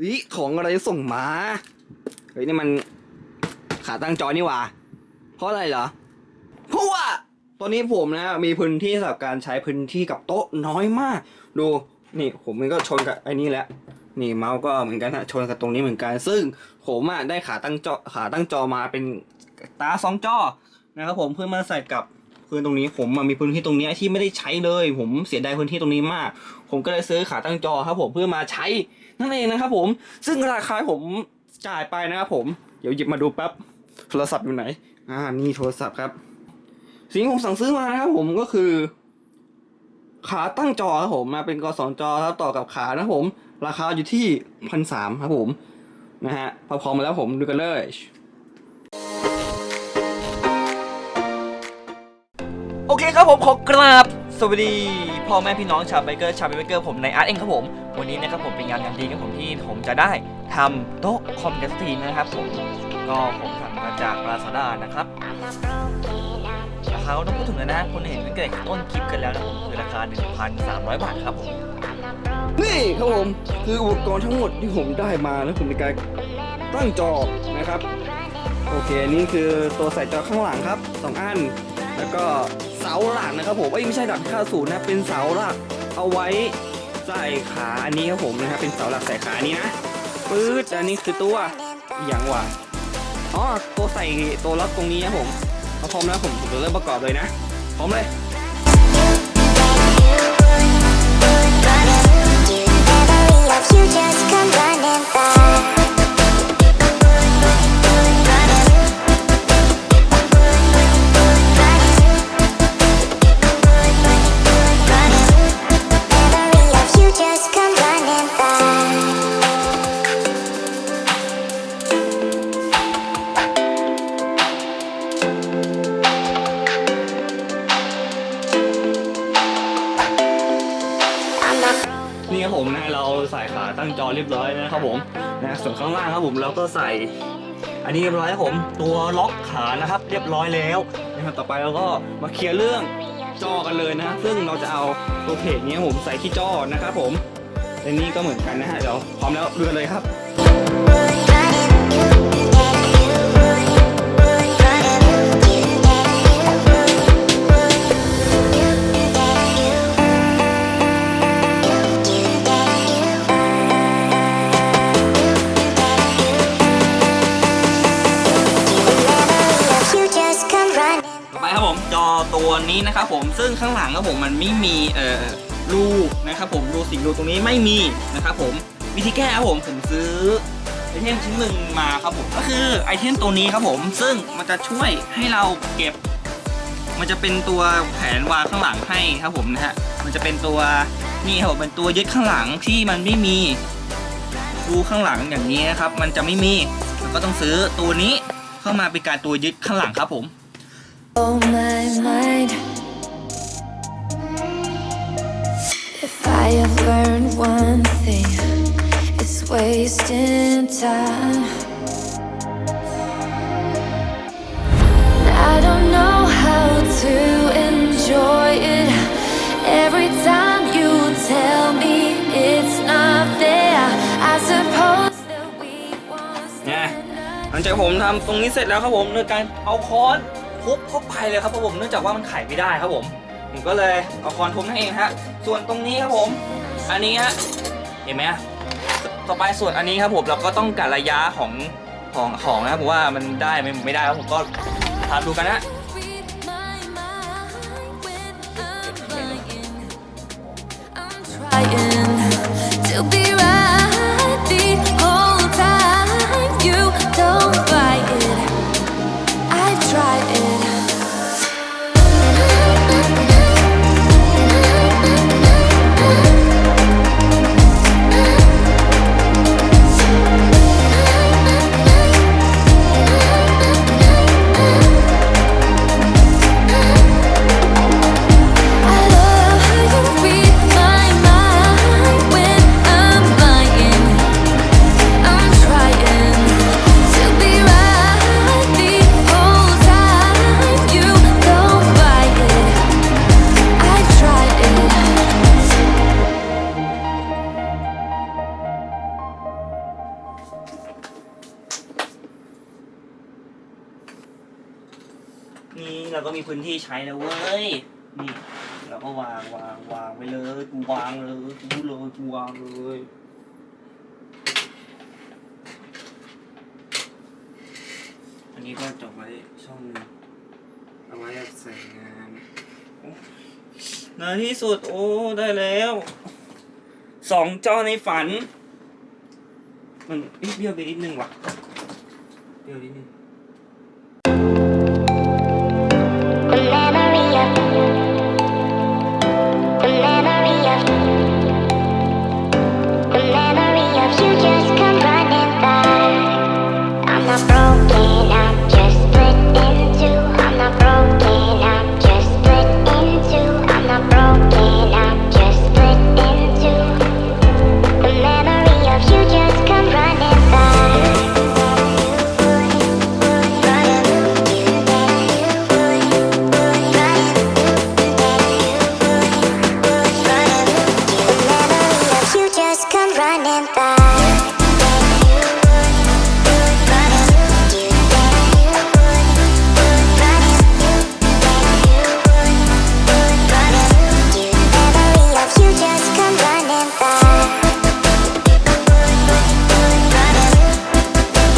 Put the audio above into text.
เฮ้ยของอะไรส่งมาเฮ้ยนี่มันขาตั้งจอนี่หว่าเพราะอะไรเหรอเพราะว่าตอนนี้ผมนะมีพื้นที่สำหรับการใช้พื้นที่กับโต๊ะน้อยมาก ดูนี่ผมมันก็ชนกับไอ้นี่แหละนี่เมาส์ก็เหมือนกันฮะชนกับตรงนี้เหมือนกัน ซึ่งผมอะได้ขาตั้งจอขาตั้งจอมาเป็นตาสองจอนะครับผมเพื่อมาใส่กับพื้นตรงนี้ผมมามีพื้นที่ตรงนี้ที่ไม่ได้ใช้เลย ผมเสียดายพื้นที่ตรงนี้มาก ผมก็เลยซื้อขาตั้งจอครับผมเพื่อมาใช้ นั่นเองนะครับผม ซึ่งราคาผมจ่ายไปนะครับผม เดี๋ยวหยิบมาดูแป๊บ โทรศัพท์อยู่ไหน อ่า นี่โทรศัพท์ครับ สิ่งที่ผมสั่งซื้อมานะครับผมก็คือ ขาตั้งจอครับผม มาเป็นกสองจอครับต่อกับขานะครับผม ราคาอยู่ที่พันสามครับผม นะฮะ พอพร้อมมาแล้วผมดูกันเลยโอเคครับผมขอกราบ สวัสดีพ่อแม่พี่น้องชาวไบเกอร์ชาวไบเกอร์ผมในอาร์ตเองครับผม วันนี้นะครับผมเป็นงานงานดีครับผมที่ผมจะได้ทำโต๊ะคอมเดสตีนะครับผมก็ผมสั่งมาจาก Lazada นะครับราคาต้องพูดถึงแล้วนะคุณเห็นตั้งแต่ต้นคลิปกันแล้วนะผมคือราคา 1,300 บาทครับผมนี่ครับผมคืออุปกรณ์ทั้งหมดที่ผมได้มาแล้วผมในการตั้งจอนะครับ โอเคนี่คือตัวใส่จอข้างหลังครับสองอัน แล้วก็เสาหลักนะครับผมเอ้ยไม่ใช่หลักข้าศูนย์นะเป็นเสาหลักเอาไว้ใส่ขาอันนี้ครับผมนะครับเป็นเสาหลักใส่ขาอันนี้นะปื๊ดอันนี้คือตัวอย่างวะอ๋อตัวใส่ตัวล็อกตรงนี้ครับผมพร้อมแล้วผมผมจะเริ่มประกอบเลยนะพร้อมเลย นี่ครับผมนะเราใส่ขาตั้งจอเรียบร้อยนะครับผมนะส่วนข้างล่างครับผมเราก็ใส่ อันนี้เรียบร้อยครับผมตัวล็อกขานะครับ เรียบร้อยแล้วนะครับต่อไปเราก็มาเคลียร์เรื่องจอกันเลยนะซึ่งเราจะเอาตัวเพจนี้ผมใส่ที่จอนะครับผมและนี่ก็เหมือนกันนะฮะเดี๋ยวพร้อมแล้วดูกันเลยครับ ตัวนี้นะครับผมซึ่งข้างหลังครับผมมันไม่มีเอ่อรูนะครับผมรูสีรูตรงนี้ไม่มีนะครับผมวิธีแก้ครับผมผมซื้อไอเทมชิ้นหนึ่งมาครับผมก็คือไอเทมตัวนี้ครับผมซึ่งมันจะช่วยให้เราเก็บ มันจะเป็นตัวแผนวางข้างหลังให้ครับผมนะฮะมันจะเป็นตัวนี่ครับผมเป็นตัวยึดข้างหลังที่มันไม่มีรูข้างหลังอย่างนี้นะครับมันจะไม่มีเราก็ต้องซื้อตัวนี้เข้ามาเป็นการตัวยึดข้างหลังครับผม Oh my mind. If I have learned one thing, it's wasting time. I don't know how to enjoy it. Every time you tell me it's not there, I suppose that we once นะหลังจากผมทำตรงนี้เสร็จแล้วครับผมโดยการเอาค้อนุบเข้าไปเลยครับผมเนื่องจากว่ามันไขไม่ได้ครับผมผมก็เลยเอาคอนทุบนั่นเองฮะ ส่วนตรงนี้ครับผม อันนี้ฮะเห็นไหมต่อไปส่วนอันนี้ครับผมเราก็ต้องกะระยะของของของนะครับว่ามันได้ไม่ไม่ได้ครับผมก็ทำดูกันนะ นี่เราก็มีพื้นที่ใช้แล้วเว้ย นี่เราก็วางวางวางไปเลยกูวางเลยกูเลยกูวางเลยอันนี้ก็จบไว้ช่องหนึงเอาไว้แบบใส่งานโอ้ในที่สุดโอ้ได้แล้วสองจอในฝัน มันเอ๊ะเบี้ยวไปนิดนึงว่ะเบี้ยวนิดนึง